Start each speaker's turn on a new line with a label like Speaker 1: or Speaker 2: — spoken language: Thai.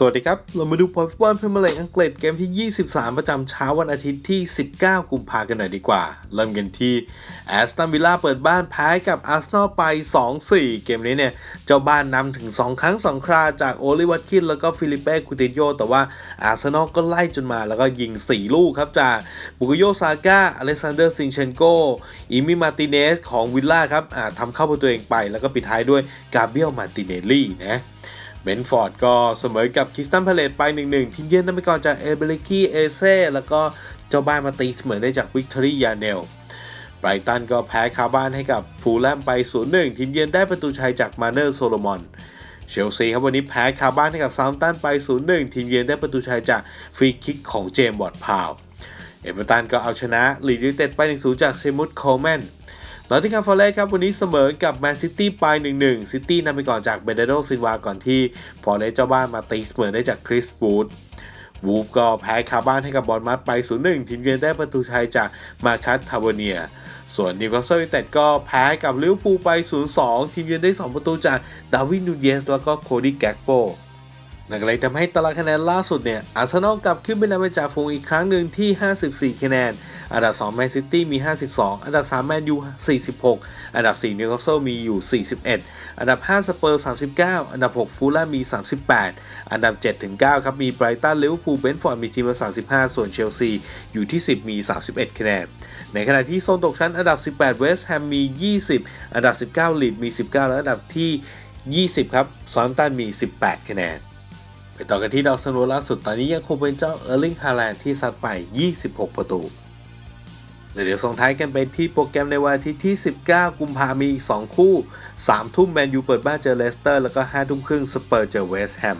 Speaker 1: สวัสดีครับ เรามาดูบอลฟุตบอลพรีเมียร์ลีกอังกฤษเกมที่ 23 ประจำเช้าวันอาทิตย์ที่ 19 กุมภาพันธ์กันหน่อยดีกว่า เริ่มกันที่แอสตันวิลล่าเปิดบ้านแพ้กับอาร์เซนอลไป 2-4 เกมนี้เนี่ย เจ้าบ้านนำถึง 2 ครั้ง 2 คราจากโอลิวัตคินแล้วก็ฟิลิเป้คูติโยแต่ว่าอาร์เซนอลก็ไล่จนมาแล้วก็ยิง 4 ลูกครับจากบุกโยซาก้าอเลซานเดอร์ซินเชนโกอิมิมาติเนสของวิลล่าครับทำเข้าประตูเองไป แล้วก็ปิดท้ายด้วยกาเบรียลมาติเนลลี่นะ เบนฟอร์ดก็เสมอกับคิสตันพาเลตไป 1-1 ทีมเยือนนำไปก่อนจากเอเบริกี้เอเซ่แล้วก็เจ้าบ้านมาตีเสมอได้จากวิกตอรี่ยาเนลไบรตันก็แพ้คาบ้านให้กับฟูลแลมไป 0-1 ทีมเยือนได้ประตูชัยจากมาเนอร์โซโลมอนเชลซีครับวันนี้แพ้คาบ้านให้กับซาวตันไป 0-1 ทีมเยือนได้ประตูชัยจากฟรีคิกของเจมส์บอร์ดพาว เอเวอร์ตันก็เอาชนะลีดยูเต็ดไป 1-0 จากเซมุตโคลแมน นอตติงแฮมฟอร์เรสต์ครับวันนี้เสมอกับแมนซิตี้ไป 1-1 ซิตี้นำไปก่อนจากเบเดโดซินวาก่อนที่ฟอร์เรสต์เจ้าบ้านมาตีเสมอได้จากคริสบูดวูฟก็แพ้คาบ้านให้กับบอลมัดไป 0-1 ทีมเยือนได้ประตูชัยจากมาคัสทาวเนีย ส่วนนิวคาสเซิลยูไนเต็ดก็แพ้กับลิเวอร์พูลไป 0-2 ทีมเยือนได้ 2 ประตูจากดาวินนูเยสแล้วก็โคดี้แกกโป นั่นก็เลยทำให้ตารางคะแนนล่าสุดเนี่ยอาร์เซนอลกลับขึ้นเป็นอันดับจ่าฝูงอีกครั้งหนึ่งที่ 54 คะแนน อันดับ2แมนซิตี้มี 52 อันดับ3แมนยู 46 อันดับ4นิวคาสเซิลมีอยู่ 41 อันดับ5สเปอร์ 39 อันดับ6ฟูลแลมมี 38 อันดับ7ถึง9ครับ มีไบรตันลิเวอร์พูลเบนฟอร์ดมีทีมละ35 ส่วนเชลซีอยู่ที่ 10 มี 31 คะแนน ในขณะที่โซนตกชั้นอันดับ 18 เวสต์แฮมมี 20 อันดับ 19ลีดมี 19 และอันดับที่ 20 ครับซอนตันมี 18 คะแนน ไปต่อกันที่ดาวซันโวล่าสุดตอนนี้ยังคงเป็นเจ้าเออร์ลิงฮาแลนด์ที่ซัดไป 26 ประตูและเดี๋ยวส่งท้ายกันไปที่โปรแกรมในวันอาทิตย์ที่ 19 กุมภามีอีก 2 คู่ 3 ทุ่มแมนยูเปิดบ้านเจอเลสเตอร์ แล้วก็ 5 ทุ่มครึ่งสเปอร์เจอเวสต์แฮม